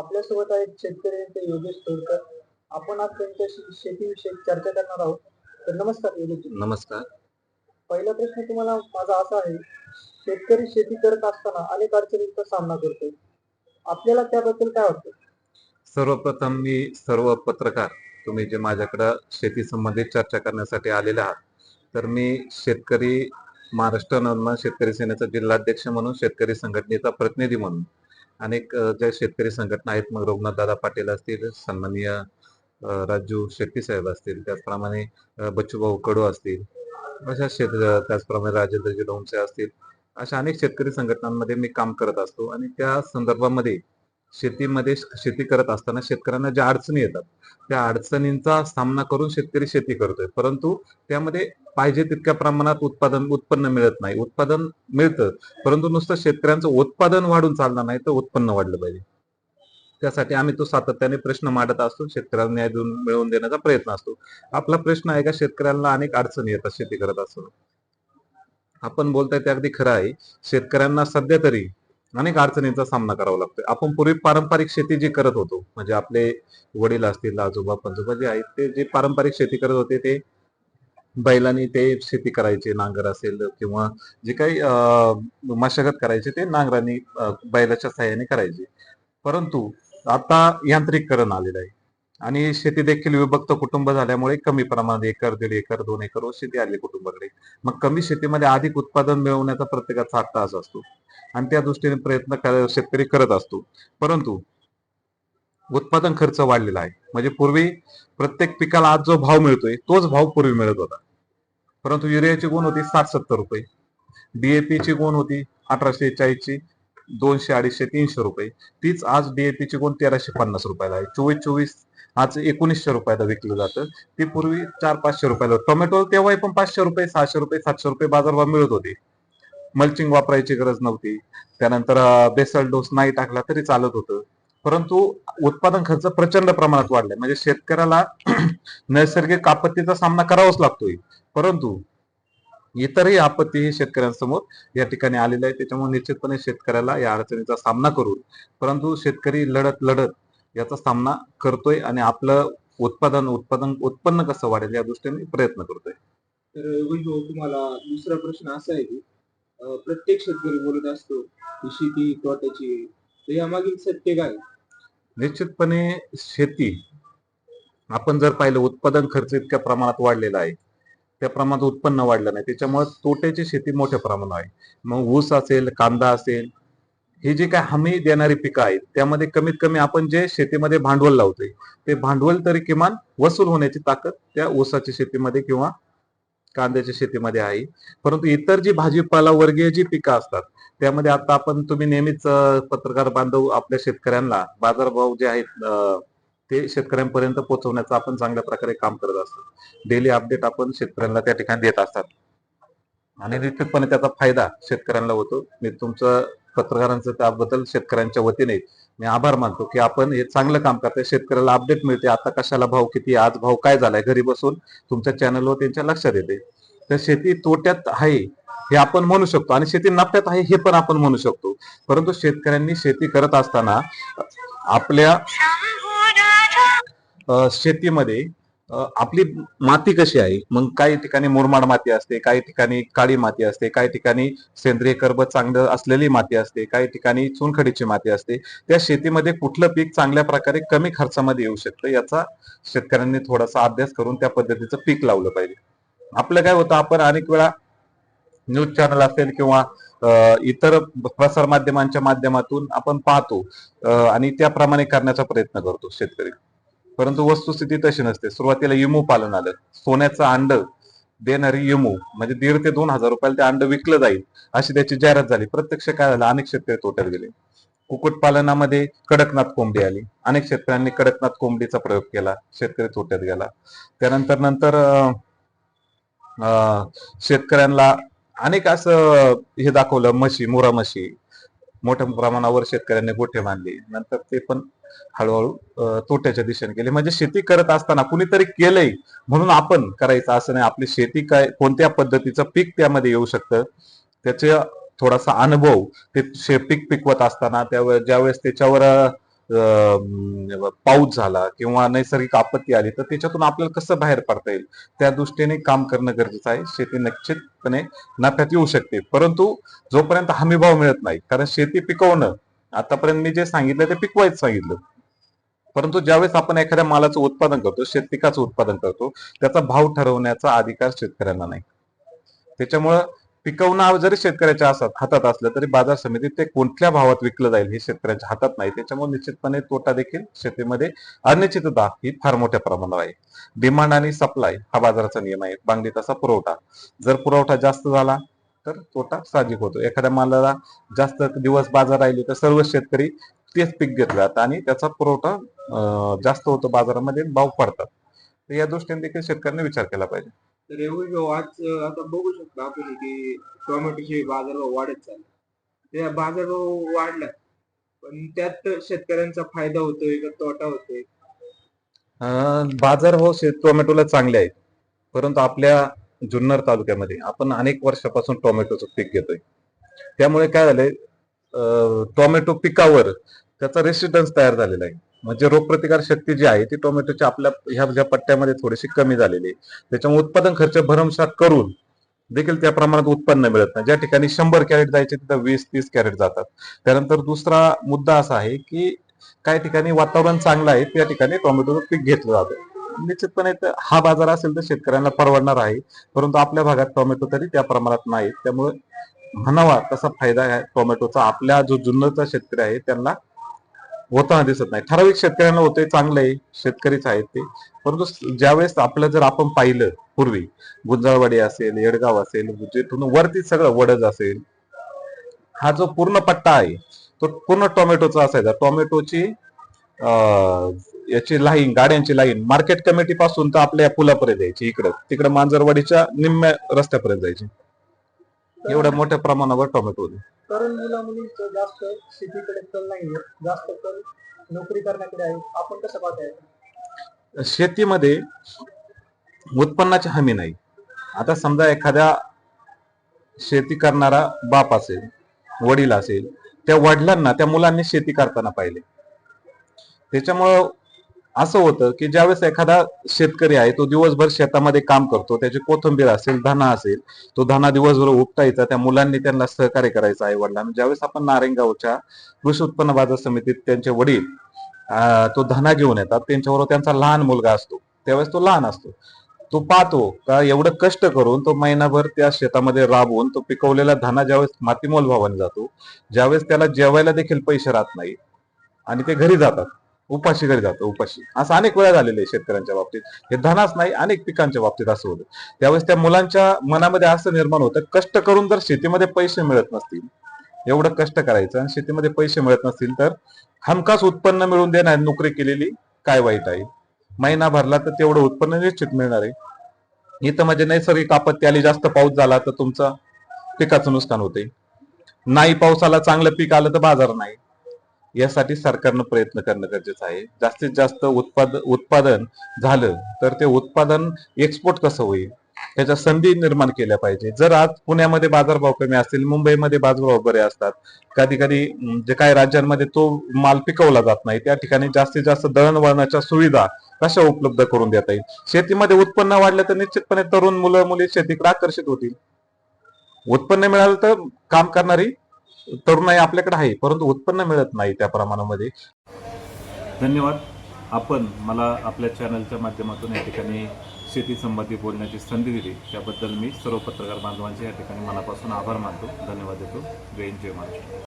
आपल्यासोबत आहेत शेतकरी ते योगेश तोडकर. आपण आज त्यांच्याशी शेतीविषयी चर्चा करणार आहोत. तर नमस्कार योगेश नमस्कार. पहिला प्रश्न तुम्हाला माझा असा आहे शेतकरी शेती करत असताना अनेक अडचणींचा सामना करतो. आपल्याला त्याबद्दल काय वाटतं? सर्वप्रथम मी सर्व पत्रकार तुम्ही जे माझ्याकडं शेती संबंधित चर्चा करण्यासाठी आलेले आहात तर मी शेतकरी महाराष्ट्र नवनिर्माण शेतकरी सेनेचा जिल्हाध्यक्ष म्हणून शेतकरी संघटनेचा प्रतिनिधी म्हणून अनेक ज्या शेतकरी संघटना आहेत मग रघुनाथ दादा पाटील असतील सन्माननीय राजू शेट्टी साहेब असतील त्याचप्रमाणे बच्चूभाऊ कडू असतील अशा शेत त्याचप्रमाणे राजेंद्रजी लोणचे असतील अशा अनेक शेतकरी संघटनांमध्ये मी काम करत असतो आणि त्या संदर्भामध्ये शेतीमध्ये शेती करत असताना शेतकऱ्यांना ज्या अडचणी येतात त्या अडचणींचा सामना करून शेतकरी शेती करतोय. परंतु त्यामध्ये पाहिजे तितक्या प्रमाणात उत्पादन उत्पन्न मिळत नाही. उत्पादन मिळतं परंतु नुसतं शेतकऱ्यांचं उत्पादन वाढून चालणार नाही तर उत्पन्न वाढलं पाहिजे. त्यासाठी आम्ही तो सातत्याने प्रश्न मांडत असतो शेतकऱ्यांना न्याय देऊन मिळवून देण्याचा प्रयत्न असतो. आपला प्रश्न आहे का शेतकऱ्यांना अनेक अडचणी येतात शेती करत असताना? आपण बोलताय ते अगदी खरं आहे. शेतकऱ्यांना सध्या तरी अनेक अडचणींचा सामना करावा लागतोय. आपण पूर्वी पारंपरिक शेती जी करत होतो म्हणजे आपले वडील असतील आजोबा पंजोबा जे आहेत ते जे पारंपरिक शेती करत होते ते बैलांनी ते शेती करायचे नांगर असेल किंवा जे काही अं, मशागत करायचे ते नांगरांनी बैलाच्या सहाय्याने करायचे. परंतु आता यांत्रिकरण आलेलं आहे. आणि शेती देखील विभक्त कुटुंब झाल्यामुळे कमी प्रमाणात एकर दीड एकर दोन एकर वर शेती आली कुटुंबाकडे. मग कमी शेतीमध्ये अधिक उत्पादन मिळवण्याचा प्रत्येकाचा हट्ट असा असतो. आणि त्या दृष्टीने प्रयत्न शेतकरी करत असतो. परंतु उत्पादन खर्च वाढलेला आहे. म्हणजे पूर्वी प्रत्येक पिकाला आज जो भाव मिळतोय तोच भाव पूर्वी मिळत होता. परंतु युरियाची गुण होती साठ सत्तर रुपये डीएपी ची गुण होती अठराशे ची दोनशे अडीचशे तीनशे रुपये. तीच आज डीएपी ची गुण तेराशे पन्नास रुपयाला आहे. चोवीस चोवीस आज एकोणीसशे रुपयाला विकलं जातं. ते पूर्वी चार पाचशे रुपयाला टोमॅटो तेव्हाही पण पाचशे रुपये सहाशे रुपये सातशे रुपये बाजारभाव मिळत होते. मल्चिंग वापरायची गरज नव्हती. त्यानंतर बेसल डोस नाही टाकला तरी चालत होतं. परंतु उत्पादन खर्च प्रचंड प्रमाणात वाढलाय. म्हणजे शेतकऱ्याला नैसर्गिक आपत्तीचा सामना करावाच लागतोय. परंतु इतरही आपत्ती ही शेतकऱ्यांसमोर या ठिकाणी आलेल्या आहे. त्याच्यामुळे निश्चितपणे शेतकऱ्याला या अडचणीचा सामना करून परंतु शेतकरी लढत लढत याचा सामना करतोय आणि आपलं उत्पादन उत्पादन उत्पन्न कसं वाढेल या दृष्टीने प्रयत्न करतोय. तर भाऊ तुम्हाला दुसरा प्रश्न असा आहे की अं, प्रत्येक शेतकरी बोलत असतो की शेती तोट्याची आहे. तर यामागील सत्य काय? निश्चितपणे शेती आपण जर पाहिलं उत्पादन खर्च इतक्या प्रमाणात वाढलेला आहे. त्या प्रमाणात उत्पन्न वाढलं नाही. त्याच्यामुळे तोट्याची शेती मोठ्या प्रमाणात आहे. मग ऊस असेल कांदा असेल ही जी काय हमी देणारी पिकं आहेत त्यामध्ये कमीत कमी आपण जे शेतीमध्ये भांडवल लावतोय ते भांडवल तरी किमान वसूल होण्याची ताकद त्या ऊसाच्या शेतीमध्ये किंवा कांद्याच्या शेतीमध्ये आहे. परंतु इतर जी भाजीपाला वर्गीय जी पिकं असतात त्यामध्ये आता आपण तुम्ही नेहमीच पत्रकार बांधव आपल्या शेतकऱ्यांना बाजारभाव जे आहेत ते शेतकऱ्यांपर्यंत पोहोचवण्याचं आपण चांगल्या प्रकारे काम करत असतो. डेली अपडेट आपण शेतकऱ्यांना त्या ठिकाणी देत असतात. आणि निश्चितपणे त्याचा फायदा शेतकऱ्यांना होतो. मी तुमचं पत्रकारांचं त्याबद्दल शेतकऱ्यांच्या वतीने मी आभार मानतो की आपण हे चांगलं काम करताय. शेतकऱ्याला अपडेट मिळते. आता कशाला भाव किती आज भाव काय झालाय? घरी बसून तुमच्या चॅनलवर त्यांच्या लक्षात येते. तर शेती तोट्यात आहे हे आपण म्हणू शकतो आणि शेती नफ्यात आहे हे पण आपण म्हणू शकतो. परंतु शेतकऱ्यांनी शेती करत असताना आपल्या शेतीमध्ये आपली माती कशी आहे? मग काही ठिकाणी मुरमाड माती असते काही ठिकाणी काळी माती असते काही ठिकाणी सेंद्रिय कर्ब चांगलं असलेली माती असते काही ठिकाणी चुनखडीची माती असते. त्या शेतीमध्ये कुठलं पीक चांगल्या प्रकारे कमी खर्चामध्ये येऊ शकतं याचा शेतकऱ्यांनी थोडासा अभ्यास करून त्या पद्धतीचं पीक लावलं पाहिजे. आपलं काय होतं आपण अनेक वेळा न्यूज चॅनल असेल किंवा इतर प्रसार माध्यमांच्या माध्यमातून आपण पाहतो आणि त्याप्रमाणे करण्याचा प्रयत्न करतो शेतकरी. परंतु वस्तुस्थिती तशी नसते. सुरुवातीला इमू पालन आलं. सोन्याचं अंड देणारी इमू म्हणजे दीड ते दोन हजार रुपयाला ते अंड विकलं जाईल अशी त्याची जाहिरात झाली. प्रत्यक्ष काय झालं अनेक शेतकरी तोट्यात गेले. कुक्कुटपालनामध्ये कडकनाथ कोंबडी आली. अनेक शेतकऱ्यांनी कडकनाथ कोंबडीचा प्रयोग केला. शेतकरी तोट्यात गेला. त्यानंतर नंतर अं, शेतकऱ्यांना अनेक असं हे दाखवलं म्हशी मुरा म्हशी मोठ्या प्रमाणावर शेतकऱ्यांनी गोठे बांधले. नंतर ते पण हळूहळू तोट्याच्या दिशेने गेले. म्हणजे शेती करत असताना कुणीतरी केलंय म्हणून आपण करायचं असं नाही. आपली शेती काय कोणत्या पद्धतीचं पीक त्यामध्ये येऊ शकतं? त्याचे थोडासा अनुभव ते शे- पीक पिकवत असताना त्यावेळेस ज्यावेळेस त्याच्यावर पाऊस झाला किंवा नैसर्गिक आपत्ती आली तर त्याच्यातून आपल्याला कसं बाहेर पडता येईल? त्या दृष्टीने काम करणं गरजेचं आहे. शेती निश्चितपणे नफ्यात येऊ शकते. परंतु जोपर्यंत हमीभाव मिळत नाही कारण शेती पिकवणं आतापर्यंत मी जे सांगितलं ते पिकवायचं सांगितलं. परंतु ज्यावेळेस आपण एखाद्या मालाचं उत्पादन करतो शेतपिकाचं उत्पादन करतो त्याचा भाव ठरवण्याचा अधिकार शेतकऱ्यांना नाही. त्याच्यामुळं पिकवणं जरी शेतकऱ्याच्या असत हातात असलं तरी बाजार समितीत ते कोणत्या भावात विकलं जाईल हे शेतकऱ्याच्या हातात नाही. त्याच्यामुळे निश्चितपणे तोटा देखील शेतीमध्ये अनिश्चितता ही फार मोठ्या प्रमाणावर आहे. डिमांड आणि सप्लाय हा बाजाराचा नियम आहे. बांगडीत असा पुरवठा. जर पुरवठा जास्त झाला तर तोटा साहजिक होतो. एखाद्या मालाला जास्त दिवस बाजार राहिले तर सर्व शेतकरी तेच पीक घेतलं आणि त्याचा पुरवठा जास्त होतो बाजारामध्ये भाव पडतात. तर या दृष्टीने देखील शेतकऱ्यांनी विचार केला पाहिजे. तर एवढी आज आता बघू शकतो आपण की टोमॅटोचे बाजारभाव वाढत चालले. त्या बाजारभाव वाढला पण त्यात शेतकऱ्यांचा फायदा होतोय का तोटा होतोय? बाजारभाव टोमॅटोला चांगले आहेत. परंतु आपल्या जुन्नर तालुक्यामध्ये. आपण अनेक वर्षापासून टोमॅटोचं पीक घेतोय. त्यामुळे काय झालंय टोमॅटो पिकावर त्याचा रेसिडन्स तयार झालेला आहे. म्हणजे रोगप्रतिकार शक्ती जी आहे ती टोमॅटोच्या आपल्या ह्या ज्या पट्ट्यामध्ये थोडीशी कमी झालेली आहे. त्याच्यामुळे उत्पादन खर्च भरमसाठ करून देखील त्या प्रमाणात उत्पन्न मिळत नाही. ज्या ठिकाणी शंभर कॅरेट जायचे तिथं वीस तीस कॅरेट जातात. त्यानंतर दुसरा मुद्दा असा आहे की काही ठिकाणी वातावरण चांगलं आहे त्या ठिकाणी टोमॅटोचं पीक घेतलं जातं. निश्चितपणे हा बाजार असेल तर शेतकऱ्यांना परवडणार आहे. परंतु आपल्या भागात टोमॅटो तरी त्या प्रमाणात नाही त्यामुळे म्हणावा तसा फायदा आहे टोमॅटोचा. आपल्या जो जुन्नरचा शेतकरी आहे त्यांना होताना दिसत नाही. ठराविक शेतकऱ्यांना होते चांगलं आहे. शेतकरीच आहेत ते. परंतु ज्यावेळेस आपलं जर आपण पाहिलं पूर्वी गुंजाळवाडी असेल येडगाव असेल जिथून वरती सगळं वडज असेल हा जो पूर्ण पट्टा आहे तो पूर्ण टोमॅटोचा असायचा. टोमॅटोची याची लाईन गाड्यांची लाईन मार्केट कमिटी पासून तर आपल्या या पुलापर्यंत यायची इकडं. तिकडे मांजरवाडीच्या निम्म्या रस्त्यापर्यंत जायची. एवढ्या मोठ्या प्रमाणावर टोमॅटो होते. तरुण मुला मुलींचं जास्त शेतीकडे कल नाहीये. जास्त कल नोकरी करण्याकडे आहे. आपण कसं पाहताय? शेतीमध्ये उत्पन्नाची हमी नाही. आता समजा एखाद्या शेती करणारा बाप असेल वडील असेल त्या वडिलांना त्या मुलांनी शेती करताना पाहिले. त्याच्यामुळं असं होतं की ज्यावेळेस एखादा शेतकरी आहे तो दिवसभर शेतामध्ये काम करतो त्याची कोथंबीर असेल धना असेल तो धना दिवसभर उपटायचा त्या मुलांनी त्यांना सहकार्य करायचं आहे वडिलांना ज्यावेळेस आपण नारेंगावच्या कृषी उत्पन्न बाजार समितीत त्यांचे वडील तो धना घेऊन येतात त्यांच्याबरोबर त्यांचा लहान मुलगा असतो त्यावेळेस तो लहान असतो. तो पाहतो का एवढं कष्ट करून तो महिनाभर त्या शेतामध्ये राबवून तो पिकवलेला धना ज्यावेळेस मातीमोल भावाने जातो ज्यावेळेस त्याला जेवायला देखील पैसे राहत नाही आणि ते घरी जातात. उपाशी घरी जातो उपाशी. असं अनेक वेळा झालेलं आहे शेतकऱ्यांच्या बाबतीत. हे धनाच नाही अनेक पिकांच्या बाबतीत असं होतं. त्यावेळेस त्या मुलांच्या मनामध्ये असं निर्माण होतं कष्ट करून जर शेतीमध्ये पैसे मिळत नसतील एवढं कष्ट करायचं आणि शेतीमध्ये पैसे मिळत नसतील तर हमखास उत्पन्न मिळून देणारी नोकरी केलेली काय वाईट आहे? महिना भरला तर तेवढं उत्पन्न निश्चित मिळणार आहे. इथं म्हणजे नैसर्गिक आपत्ती आली जास्त पाऊस झाला तर तुमचं पिकाचं नुकसान होते नाही पाऊस आला चांगलं पीक आलं तर बाजार नाही. यासाठी सरकारनं प्रयत्न करणं गरजेचं आहे. जास्तीत जास्त उत्पाद उत्पादन झालं तर ते उत्पादन एक्सपोर्ट कसं होईल? त्याच्या संधी निर्माण केल्या पाहिजे. जर आज पुण्यामध्ये बाजारभाव कमी असतील मुंबईमध्ये बाजारभाव बरे असतात कधी कधी जे काही राज्यांमध्ये तो माल पिकवला जात नाही त्या ठिकाणी जास्तीत जास्त दळणवळणाच्या सुविधा कशा उपलब्ध करून देता येईल? शेतीमध्ये उत्पन्न वाढलं तर निश्चितपणे तरुण मुलं मुली शेतीकडे आकर्षित होतील. उत्पन्न मिळालं तर काम करणारी तरुणाई आपल्याकडे आहे परंतु उत्पन्न मिळत नाही त्या प्रमाणामध्ये. धन्यवाद. आपण मला आपल्या चॅनलच्या माध्यमातून या ठिकाणी शेती संबंधी बोलण्याची संधी दिली. त्याबद्दल मी सर्व पत्रकार बांधवांचे या ठिकाणी मनापासून आभार मानतो. धन्यवाद देतो. जय जय महाराष्ट्र.